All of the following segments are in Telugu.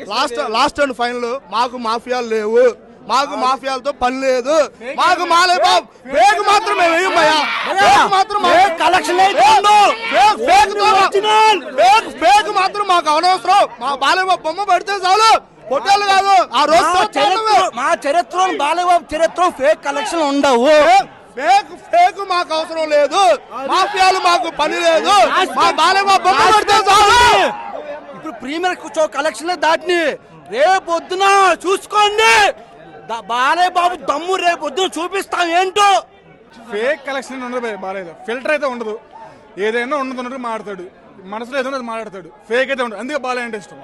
లాస్ట్ లాస్ట్ అండ్ ఫైనల్ మాకు మాఫియాలు లేవు. మాకు మాఫియాలతో పని లేదు. మాకు మాలే బాబు. ఫేక్ మాత్రం మేము వేయం భయ్యా? ఫేక్ మాత్రం మా- ఫేక్ మాత్రం మాకు అనవసరం. మా బాలయ్య బొమ్మ పడితే చాలు. పొట్టేళ్ళు కాదు. ఆ రోజు మా చరిత్ర మా చరిత్ర ఫేక్ కలెక్షన్ ఉండవు. ఫేక్ ఫేక్ మాకు అవసరం లేదు. మాఫియాలు మాకు పని లేదు. మా బాలయ్య బొమ్మ పడితే చాలు. ప్రీమియర్ షో కలెక్షన్ దాటిని. రేపు పొద్దున చూసుకోండి బాలయ్య బాబు దమ్ము రేపొద్దున చూపిస్తాం ఏంటో? ఫేక్ కలెక్షన్ ఉండదు బాలయ్య బాలేదు ఫిల్టర్ అయితే ఉండదు. ఏదైనా ఉండదు మాట్లాడతాడు. మనసులో ఏదో ఉన్నది మాట్లాడతాడు. ఫేక్ అయితే ఉండదు. అందుకే బాలయ్య అంటే ఇష్టం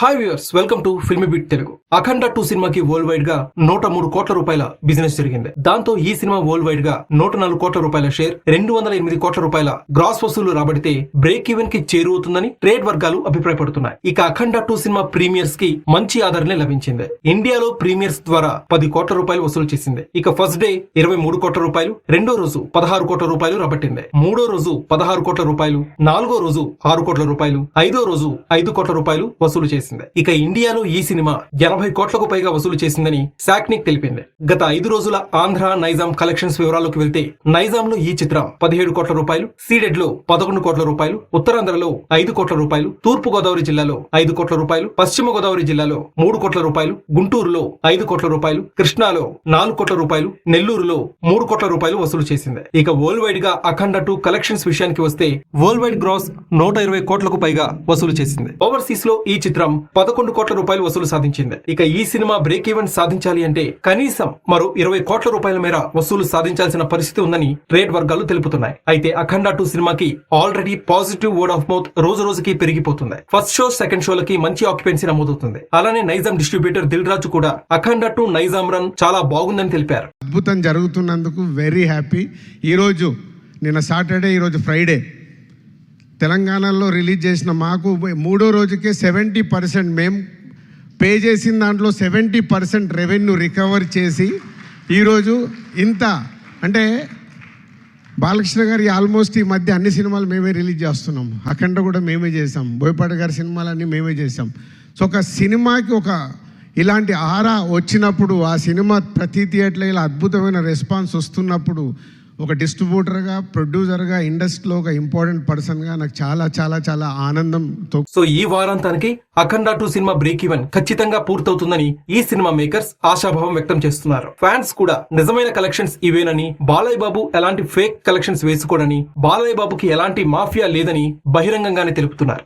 hi viewers welcome to film bit Telugu Akhanda two సినిమాకి వరల్డ్ వైడ్గా నూట మూడు కోట్ల రూపాయల బిజినెస్ జరిగింది. దాంతో ఈ సినిమా వరల్డ్ వైడ్గా నూట నాలుగు కోట్ల రూపాయల షేర్ రెండు వందల ఎనిమిది కోట్ల రూపాయల గ్రాస్ వసూలు రాబడితే బ్రేక్ ఈవెన్కి చేరువుతుందని ట్రేడ్ వర్గాలు అభిప్రాయపడుతున్నాయి. ఇక అఖండ టూ సినిమా ప్రీమియర్స్కి మంచి ఆదరణ లభించింది. ఇండియాలో ప్రీమియర్స్ ద్వారా పది కోట్ల రూపాయలు వసూలు చేసింది. ఇక ఫస్ట్ డే ఇరవై మూడు కోట్ల రూపాయలు రెండో రోజు పదహారు కోట్ల రూపాయలు రాబట్టింది. మూడో రోజు పదహారు కోట్ల రూపాయలు నాలుగో రోజు ఆరు కోట్ల రూపాయలు ఐదో రోజు ఐదు కోట్ల రూపాయలు వసూలు చేసింది. ఇక ఇండియాలో ఈ సినిమా ఎనభై కోట్లకు పైగా వసూలు చేసిందని శాక్నిక్ తెలిపింది. గత ఐదు రోజుల ఆంధ్ర నైజాం కలెక్షన్స్ వివరాల్లోకి వెళ్తే నైజాం లో ఈ చిత్రం పదిహేడు కోట్ల రూపాయలు సీడెడ్లో పదకొండు కోట్ల రూపాయలు ఉత్తరాంధ్రలో ఐదు కోట్ల రూపాయలు తూర్పు గోదావరి జిల్లాలో ఐదు కోట్ల రూపాయలు పశ్చిమ గోదావరి జిల్లాలో మూడు కోట్ల రూపాయలు గుంటూరులో ఐదు కోట్ల రూపాయలు కృష్ణాలో నాలుగు కోట్ల రూపాయలు నెల్లూరులో మూడు కోట్ల రూపాయలు వసూలు చేసింది. ఇక వరల్డ్ వైడ్గా అఖండ టూ కలెక్షన్స్ విషయానికి వస్తే వరల్డ్ వైడ్ గ్రాస్ నూట ఇరవై కోట్లకు పైగా వసూలు చేసింది. ఓవర్సీస్లో ఈ చిత్రం పదకొండు కోట్ల రూపాయలు వసూలు సాధించింది. ఇక ఈ సినిమా బ్రేక్ ఈవెన్ సాధించాలి అంటే కనీసం మరో ఇరవై కోట్ల రూపాయల మేర వసూలు సాధించాల్సిన పరిస్థితి ఉందని ట్రేడ్ వర్గాలు తెలుపుతున్నాయి. అయితే అఖండ టూ సినిమాకి already positive word of mouth రోజు రోజుకి పెరిగిపోతుంది. ఫస్ట్ షో సెకండ్ షోలకి మంచి ఆక్యుపెన్సీ నమోదవుతుంది. అలానే నైజాం డిస్ట్రిబ్యూటర్ దిల్ రాజు కూడా అఖండ టూ నైజాం రన్ చాలా బాగుందని తెలిపారు. అద్భుతం జరుగుతున్నందుకు వెరీ హ్యాపీ ఈరోజు నిన్న సాటర్డే ఈరోజు ఫ్రైడే తెలంగాణలో రిలీజ్ చేసిన మాకు మూడో రోజుకే సెవెంటీ పర్సెంట్ మేము పే చేసిన దాంట్లో సెవెంటీ పర్సెంట్ రెవెన్యూ రికవర్ చేసి ఈరోజు ఇంత అంటే బాలకృష్ణ గారి ఆల్మోస్ట్ ఈ మధ్య అన్ని సినిమాలు మేమే రిలీజ్ చేస్తున్నాం. అఖండ కూడా మేమే చేసాం బోయపాటి గారి సినిమాలన్నీ మేమే చేసాం సో ఒక సినిమాకి ఒక ఇలాంటి ఆరా వచ్చినప్పుడు ఆ సినిమా ప్రతి థియేటర్లో ఇలా అద్భుతమైన రెస్పాన్స్ వస్తున్నప్పుడు ఒక డిస్ట్రిబ్యూటర్గా ప్రొడ్యూసర్గా ఇండస్ట్రీలో ఒక ఇంపార్టెంట్ పర్సన్గా నాకు చాలా చాలా చాలా ఆనందంతో సో ఈ వారాంతానికి Akhanda two cinema break even ఖచ్చితంగా పూర్తవుతుందని ఈ సినిమా మేకర్స్ ఆశాభావం వ్యక్తం చేస్తున్నారు. ఫ్యాన్స్ కూడా నిజమైన కలెక్షన్స్ ఇవేనని బాలయ్య బాబు ఎలాంటి ఫేక్ కలెక్షన్స్ వేసుకోడని బాలయ్య బాబుకి ఎలాంటి మాఫియా లేదని బహిరంగంగానే తెలుపుతున్నారు.